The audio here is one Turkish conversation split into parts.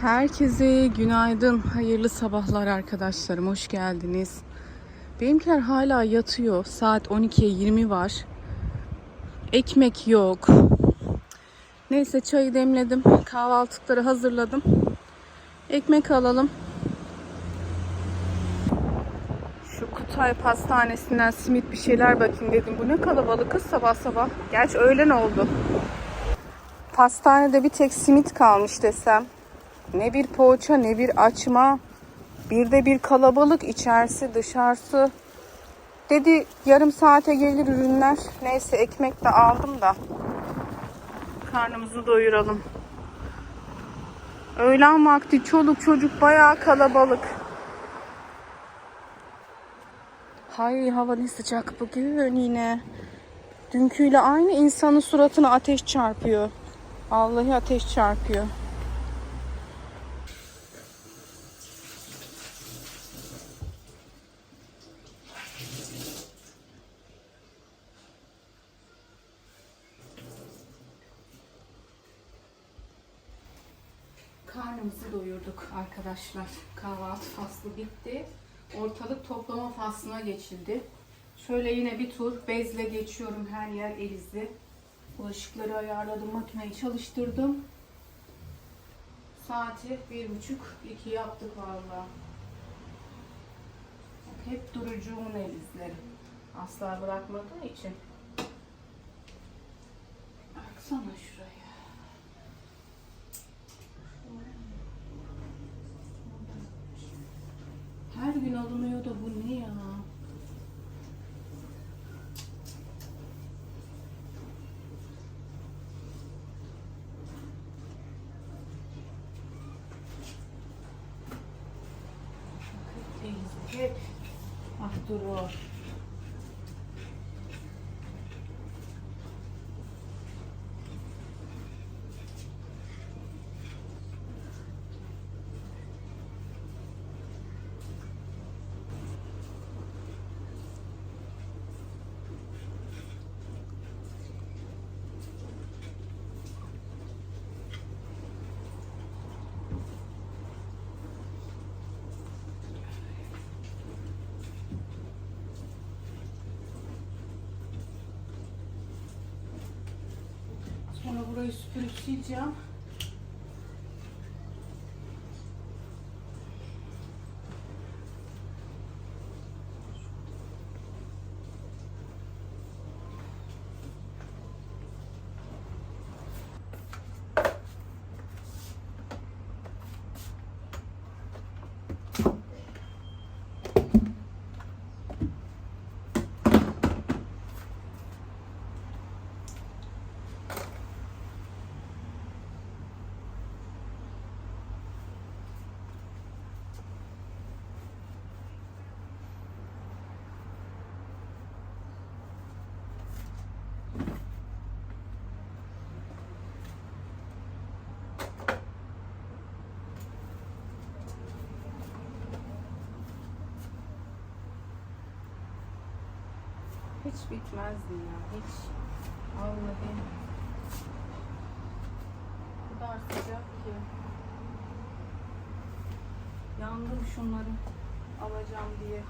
Herkese günaydın, hayırlı sabahlar arkadaşlarım, hoş geldiniz. Benimkiler hala yatıyor, saat 12'ye 20 var. Ekmek yok. Neyse çayı demledim, kahvaltıkları hazırladım. Ekmek alalım. Şu Kutay Pastanesi'nden simit bir şeyler bakayım dedim. Bu ne kalabalık kız sabah sabah. Gerçi öğlen oldu. Pastanede bir tek simit kalmış desem. Ne bir poğaça ne bir açma. Bir de bir kalabalık içerisi dışarısı. Dedi yarım saate gelir ürünler. Neyse ekmek de aldım da. Karnımızı doyuralım. Öğlen vakti çoluk çocuk bayağı kalabalık. Hay hava ne sıcak bugün yine. Dünküyle aynı insanın suratına ateş çarpıyor. Vallahi ateş çarpıyor. Arkadaşlar. Kahvaltı faslı bitti. Ortalık toplama faslına geçildi. Şöyle yine bir tur bezle geçiyorum her yer elizli. Bulaşıkları ayarladım, makineyi çalıştırdım. Saati bir buçuk, iki yaptık valla. Hep durucuğumun elizleri. Asla bırakmadığı için. Baksana şuraya. Her gün alınıyor da bu ne ya? Hep. Ah dur o. Sonra burayı süpürüp sileceğim. Hiç bitmezdi ya. Hiç. Vallahi. Bu kadar sıcak ki. Yandım şunları alacağım diye.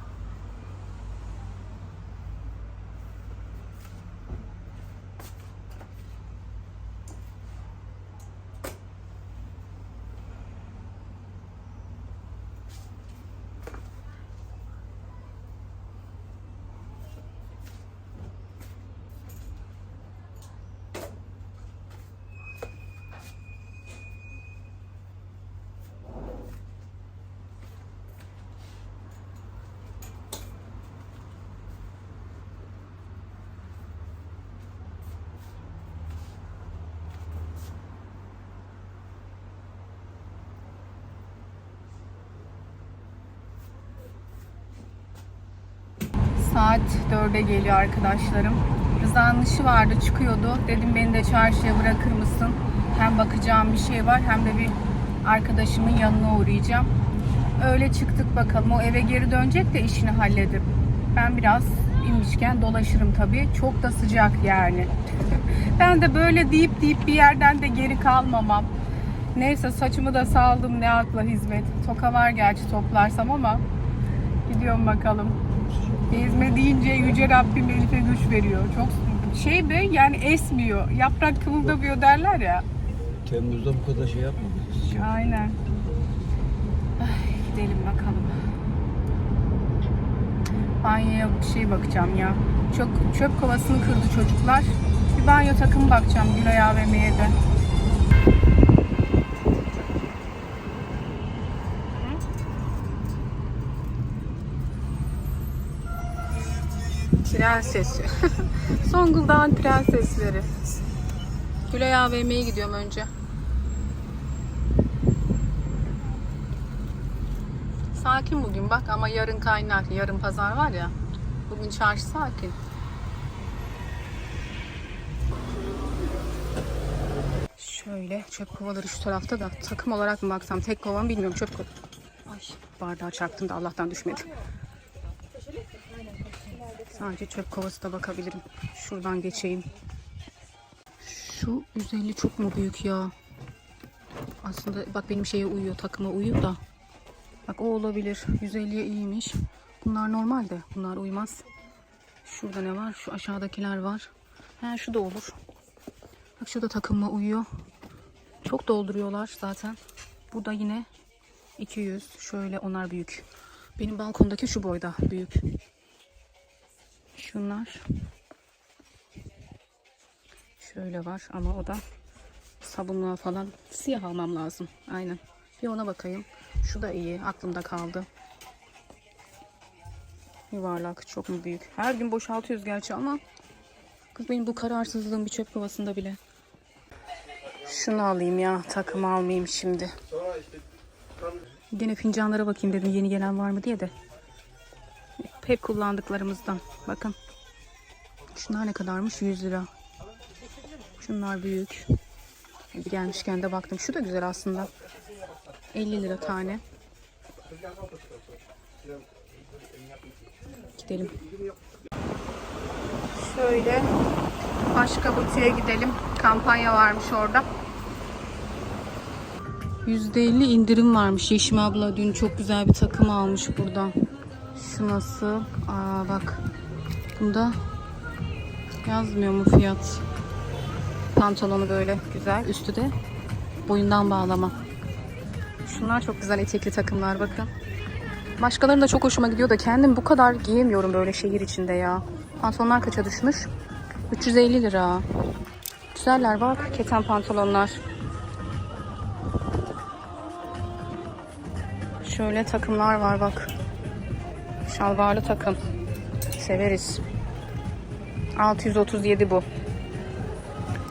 Saat 4'e geliyor arkadaşlarım. Rıza'nın işi vardı çıkıyordu. Dedim beni de çarşıya bırakır mısın? Hem bakacağım bir şey var hem de bir arkadaşımın yanına uğrayacağım. Öyle çıktık bakalım. O eve geri dönecek de işini halledip. Ben biraz inmişken dolaşırım tabii. Çok da sıcak yani. ben de böyle deyip deyip bir yerden de geri kalmamam. Neyse saçımı da saldım ne akla hizmet. Toka var gerçi toplarsam ama gidiyorum bakalım. Gezme deyince Yüce Rabbim Elif'e güç veriyor. Çok şey be yani esmiyor. Yaprak kımıldamıyor derler ya. Temmuz'da bu kadar şey yapmadık. Aynen. Ay, gidelim bakalım. Banyoya bir şey bakacağım ya. Çöp, çöp kovasını kırdı çocuklar. Bir banyo takımı bakacağım Gülay AVM'ye de. Tren sesi. Zonguldak'ın tren sesleri. Gülay AVM'ye gidiyorum önce. Sakin bugün bak ama yarın kaynar. Yarın pazar var ya. Bugün çarşı sakin. Şöyle çöp kovaları şu tarafta da takım olarak mı baksam tek kova mı bilmiyorum çöp kova. Ay bardağı çarptım da Allah'tan düşmedi. Sadece çöp kovası da bakabilirim. Şuradan geçeyim. Şu 150 çok mu büyük ya? Aslında bak benim şeye uyuyor, takıma uyuyor da. Bak o olabilir. 150'ye iyiymiş. Bunlar normal de. Bunlar uymaz. Şurada ne var? Şu aşağıdakiler var. He şu da olur. Bak şurada takıma uyuyor. Çok dolduruyorlar zaten. Bu da yine 200. Şöyle onlar büyük. Benim balkondaki şu boyda büyük. Şunlar. Şöyle var ama o da sabunluğa falan siyah almam lazım. Aynen. Bir ona bakayım. Şu da iyi. Aklımda kaldı. Yuvarlak. Çok mu büyük? Her gün boşaltıyoruz gerçi ama kız benim bu kararsızlığım bir çöp kovasında bile. Şunu alayım ya. Takım almayayım şimdi. Yine fincanlara bakayım dedim yeni gelen var mı diye de. Hep kullandıklarımızdan. Bakın. Şunlar ne kadarmış? 100 lira. Şunlar büyük. Bir gelmişken de baktım. Şu da güzel aslında. 50 lira tane. Gidelim. Şöyle başka butiğe gidelim. Kampanya varmış orada. %50 indirim varmış. Yeşim abla dün çok güzel bir takım almış buradan. Şu nasıl? Aa bak. Bunda yazmıyor mu fiyat? Pantolonu böyle güzel. Üstü de boyundan bağlama. Şunlar çok güzel etekli takımlar bakın. Başkalarının da çok hoşuma gidiyor da kendim bu kadar giyemiyorum böyle şehir içinde ya. Pantolonlar kaça düşmüş? 350 lira. Güzeller bak keten pantolonlar. Şöyle takımlar var bak. Şalvarlı takım. Severiz. 637 bu.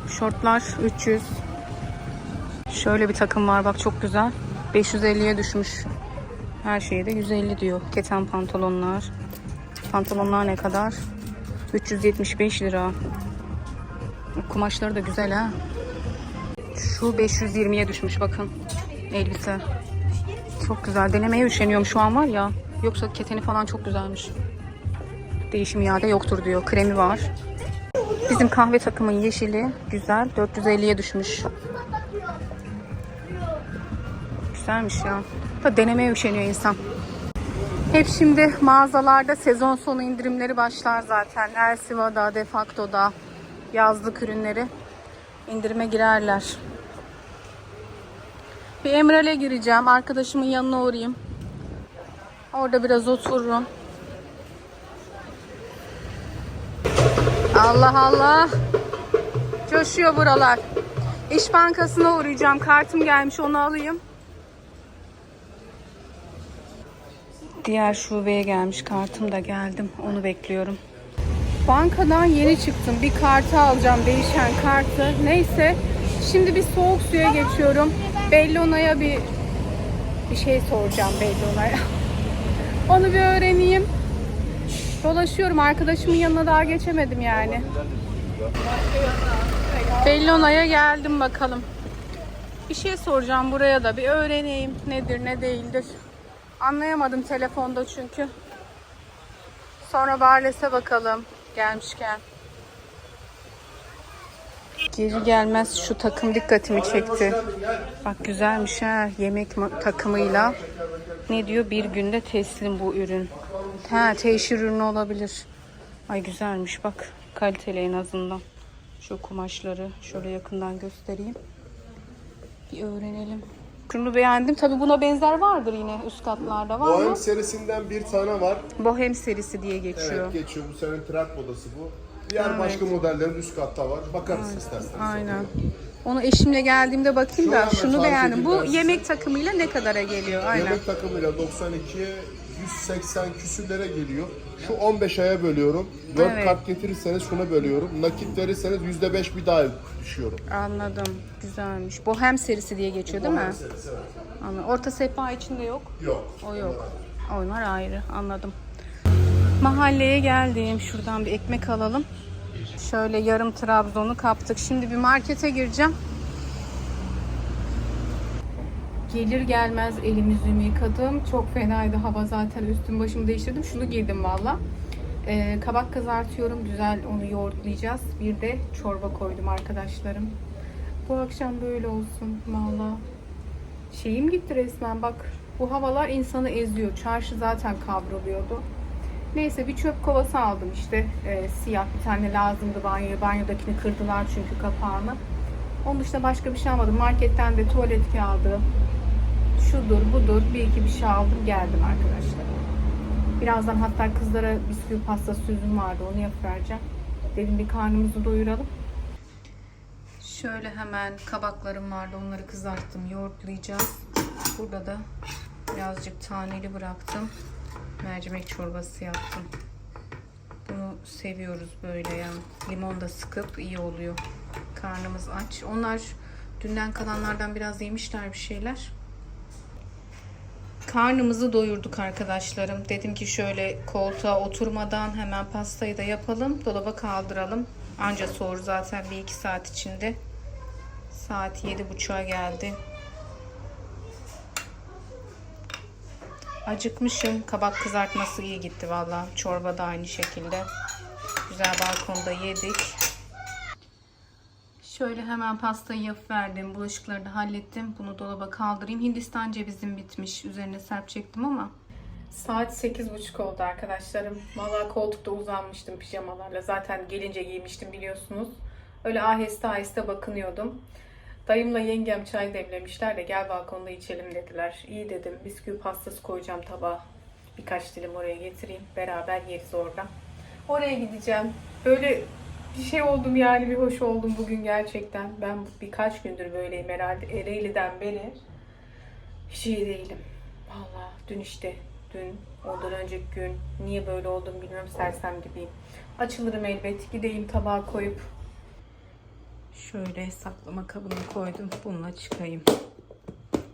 Şortlar 300. Şöyle bir takım var bak çok güzel. 550'ye düşmüş. Her şeyde 150 diyor. Keten pantolonlar. Pantolonlar ne kadar? 375 lira. Kumaşları da güzel ha. Şu 520'ye düşmüş bakın. Elbise. Çok güzel. Denemeye üşeniyorum şu an var ya. Yoksa keteni falan çok güzelmiş. Değişim iade yoktur diyor. Kremi var. Bizim kahve takımın yeşili güzel. 450'ye düşmüş. Güzelmiş ya. Da denemeye üşeniyor insan. Hep şimdi mağazalarda sezon sonu indirimleri başlar zaten. Elsiva'da, Defacto'da yazlık ürünleri indirime girerler. Bir Emral'e gireceğim. Arkadaşımın yanına uğrayayım. Orada biraz otururum. Allah Allah. Coşuyor buralar. İş Bankası'na uğrayacağım. Kartım gelmiş onu alayım. Diğer şubeye gelmiş kartım da geldim. Onu bekliyorum. Bankadan yeni çıktım. Bir kartı alacağım. Değişen kartı. Neyse. Şimdi bir soğuk suya geçiyorum. Bellona'ya bir bir şey soracağım Bellona'ya. Onu bir öğreneyim. Dolaşıyorum. Arkadaşımın yanına daha geçemedim yani. Bellona'ya geldim bakalım. Bir şey soracağım buraya da bir öğreneyim. Nedir ne değildir. Anlayamadım telefonda çünkü. Sonra Barles'e bakalım gelmişken. Gelir gelmez şu takım dikkatimi çekti. Bak güzelmiş ha yemek takımıyla. Ne diyor? Bir günde teslim bu ürün. Ha teşhir ürünü olabilir. Ay güzelmiş bak. Kaliteli en azından. Şu kumaşları şöyle yakından göstereyim. Bir öğrenelim. Şunu beğendim. Tabii buna benzer vardır yine üst katlarda var Bohem mı? serisinden bir tane var. Bohem serisi diye geçiyor. Evet geçiyor. Bu senin trend modası bu. Diğer başka modellerin üst katta var. Bakarız isterseniz. Aynen. Onu eşimle geldiğimde bakayım da Şöyle hemen şunu tarif beğendim. Bu ben yemek takımıyla ne kadara geliyor? Aynen. Yemek takımıyla 92'ye 180 küsürlere geliyor. Şu 15 aya bölüyorum. 4 Evet. kart getirirseniz şuna bölüyorum. Nakit verirseniz %5 bir daha düşüyorum. Anladım. Güzelmiş. Bohem serisi diye geçiyor değil mi? Anladım. Orta sehpa içinde yok. Yok. O yok. Onlar ayrı. Anladım. Mahalleye geldim. Şuradan bir ekmek alalım. Şöyle yarım Trabzon'u kaptık. Şimdi bir markete gireceğim. Gelir gelmez elimi yüzümü yıkadım. Çok fenaydı hava zaten üstüm başımı değiştirdim. Şunu giydim valla. Ee, kabak kızartıyorum. Güzel onu yoğurtlayacağız. Bir de çorba koydum arkadaşlarım. Bu akşam böyle olsun valla. Şeyim gitti resmen bak. Bu havalar insanı eziyor. Çarşı zaten kavruluyordu. Neyse bir çöp kovası aldım işte. Ee, siyah bir tane lazımdı banyoya. Banyodakini kırdılar çünkü kapağını. Onun dışında başka bir şey almadım. Marketten de tuvalet kağıdı, şudur budur bir iki bir şey aldım geldim arkadaşlar. Birazdan hatta kızlara bisküvi pasta sözüm vardı onu yapıvereceğim. Dedim bir karnımızı doyuralım. Şöyle hemen kabaklarım vardı onları kızarttım yoğurtlayacağız. Burada da birazcık taneli bıraktım. Mercimek çorbası yaptım. Bunu seviyoruz böyle yani. Limon da sıkıp iyi oluyor. Karnımız aç. Onlar dünden kalanlardan biraz yemişler bir şeyler. Karnımızı doyurduk arkadaşlarım. Dedim ki şöyle koltuğa oturmadan hemen pastayı da yapalım. Dolaba kaldıralım. Anca soğur zaten bir iki saat içinde. Saat yedi buçuğa geldi. Acıkmışım. Kabak kızartması iyi gitti valla. Çorba da aynı şekilde. Güzel balkonda yedik. Şöyle hemen pastayı yapıverdim. Bulaşıkları da hallettim. Bunu dolaba kaldırayım. Hindistan cevizim bitmiş. Üzerine serp çektim ama. Saat 8.30 oldu arkadaşlarım. Valla koltukta uzanmıştım pijamalarla. Zaten gelince giymiştim biliyorsunuz. Öyle aheste aheste bakınıyordum. Dayımla yengem çay demlemişler de gel balkonda içelim dediler. İyi dedim. Bisküvi pastası koyacağım tabağa. Birkaç dilim oraya getireyim. Beraber yeriz orada. Oraya gideceğim. Böyle bir şey oldum yani bir hoş oldum bugün gerçekten. Ben birkaç gündür böyleyim herhalde. Ereğli'den beri hiç iyi değilim. Vallahi dün işte dün ondan önceki gün niye böyle oldum bilmiyorum sersem gibiyim. Açılırım elbet gideyim tabağa koyup şöyle saklama kabına koydum. Bununla çıkayım.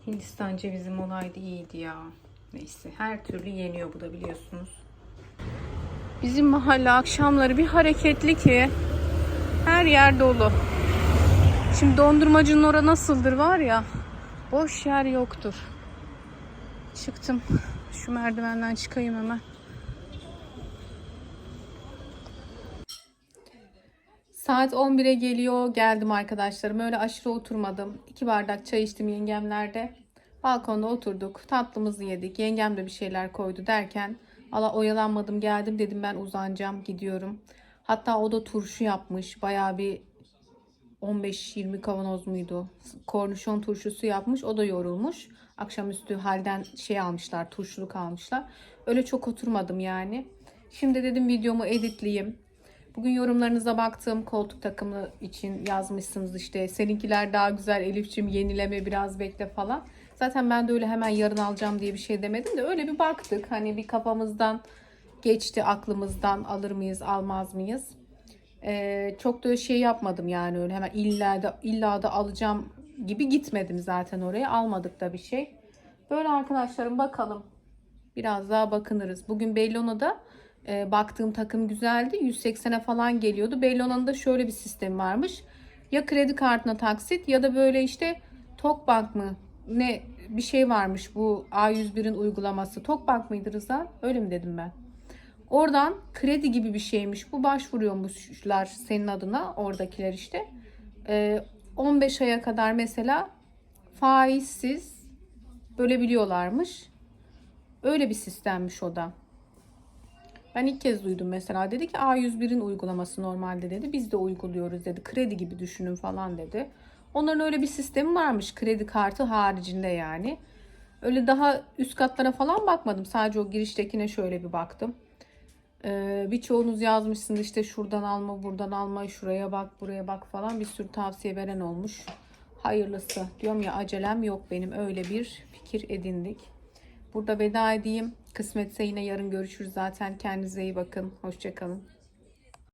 Hindistan cevizim olaydı iyiydi ya. Neyse her türlü yeniyor bu da biliyorsunuz. Bizim mahalle akşamları bir hareketli ki her yer dolu. Şimdi dondurmacının ora nasıldır var ya boş yer yoktur. Çıktım. Şu merdivenden çıkayım hemen. Saat 11'e geliyor. Geldim arkadaşlarım. Öyle aşırı oturmadım. İki bardak çay içtim yengemlerde. Balkonda oturduk. Tatlımızı yedik. Yengem de bir şeyler koydu derken ala oyalanmadım geldim dedim ben uzanacağım gidiyorum. Hatta o da turşu yapmış. Bayağı bir 15-20 kavanoz muydu? Kornişon turşusu yapmış. O da yorulmuş. Akşamüstü halden şey almışlar. Turşuluk almışlar. Öyle çok oturmadım yani. Şimdi dedim videomu editleyeyim. Bugün yorumlarınıza baktım. Koltuk takımı için yazmışsınız işte. Seninkiler daha güzel Elifçim yenileme biraz bekle falan. Zaten ben de öyle hemen yarın alacağım diye bir şey demedim de öyle bir baktık. Hani bir kafamızdan geçti aklımızdan alır mıyız almaz mıyız? Ee, çok da şey yapmadım yani öyle hemen illa da, illa da alacağım gibi gitmedim zaten oraya. Almadık da bir şey. Böyle arkadaşlarım bakalım. Biraz daha bakınırız. Bugün Bellona'da e, baktığım takım güzeldi. 180'e falan geliyordu. Bellona'nın da şöyle bir sistemi varmış. Ya kredi kartına taksit ya da böyle işte Tokbank mı ne bir şey varmış bu A101'in uygulaması. Tokbank mıydı Rıza? Öyle mi dedim ben? Oradan kredi gibi bir şeymiş. Bu başvuruyormuşlar senin adına oradakiler işte. Ee, 15 aya kadar mesela faizsiz bölebiliyorlarmış. Öyle bir sistemmiş o da. Ben ilk kez duydum mesela. Dedi ki A101'in uygulaması normalde dedi. Biz de uyguluyoruz dedi. Kredi gibi düşünün falan dedi. Onların öyle bir sistemi varmış. Kredi kartı haricinde yani. Öyle daha üst katlara falan bakmadım. Sadece o giriştekine şöyle bir baktım. Ee, birçoğunuz yazmışsınız işte şuradan alma, buradan alma, şuraya bak, buraya bak falan bir sürü tavsiye veren olmuş. Hayırlısı. Diyorum ya acelem yok benim. Öyle bir fikir edindik. Burada veda edeyim. Kısmetse yine yarın görüşürüz zaten. Kendinize iyi bakın. Hoşçakalın.